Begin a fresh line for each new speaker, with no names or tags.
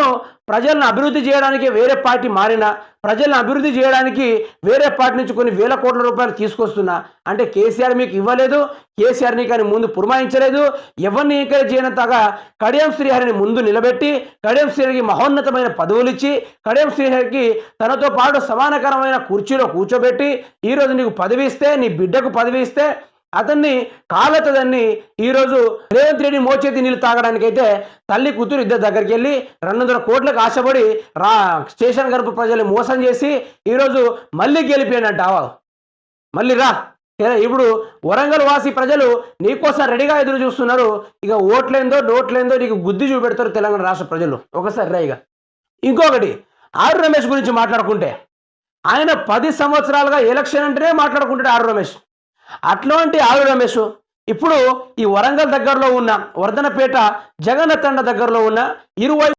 నేను ప్రజలను అభివృద్ధి చేయడానికి వేరే పార్టీ మారినా ప్రజలను అభివృద్ధి చేయడానికి వేరే పార్టీ నుంచి కొన్ని వేల కోట్ల రూపాయలు తీసుకొస్తున్నా. అంటే కేసీఆర్ మీకు ఇవ్వలేదు కేసీఆర్ని కానీ ముందు పురమాయించలేదు ఎవరిని ఎంకరేజ్ చేయనంతగా కడియం శ్రీహరిని ముందు నిలబెట్టి కడియం శ్రీహరికి మహోన్నతమైన పదవులు ఇచ్చి కడియం శ్రీహరికి తనతో పాటు సమానకరమైన కుర్చీలో కూర్చోబెట్టి ఈరోజు నీకు పదవి ఇస్తే నీ బిడ్డకు పదవి ఇస్తే అతన్ని కాలతదాన్ని ఈరోజు రేవంత్ రెడ్డి మోచేతి నీళ్ళు తాగడానికైతే తల్లి కూతురు ఇద్దరు దగ్గరికి వెళ్ళి రెండు వందల కోట్లకు ఆశపడి రా స్టేషన్ గర్భ ప్రజలు మోసం చేసి ఈరోజు మళ్ళీ గెలిపోయాడంట మళ్ళీ రా. ఇప్పుడు వరంగల్ వాసి ప్రజలు నీకోసం రెడీగా ఎదురు చూస్తున్నారు. ఇక ఓట్లేందో నోట్లేందో నీకు బుద్ధి చూపెడతారు తెలంగాణ రాష్ట్ర ప్రజలు. ఒకసారి రా ఇక. ఇంకొకటి ఆరు రమేష్ గురించి మాట్లాడుకుంటే ఆయన పది సంవత్సరాలుగా ఎలక్షన్ అంటేనే మాట్లాడుకుంటాడు ఆరు రమేష్. అట్లాంటి ఆరు రమేష్ ఇప్పుడు ఈ వరంగల్ దగ్గరలో ఉన్న వర్ధనపేట జగన్న తండ దగ్గరలో ఉన్న ఇరువైపు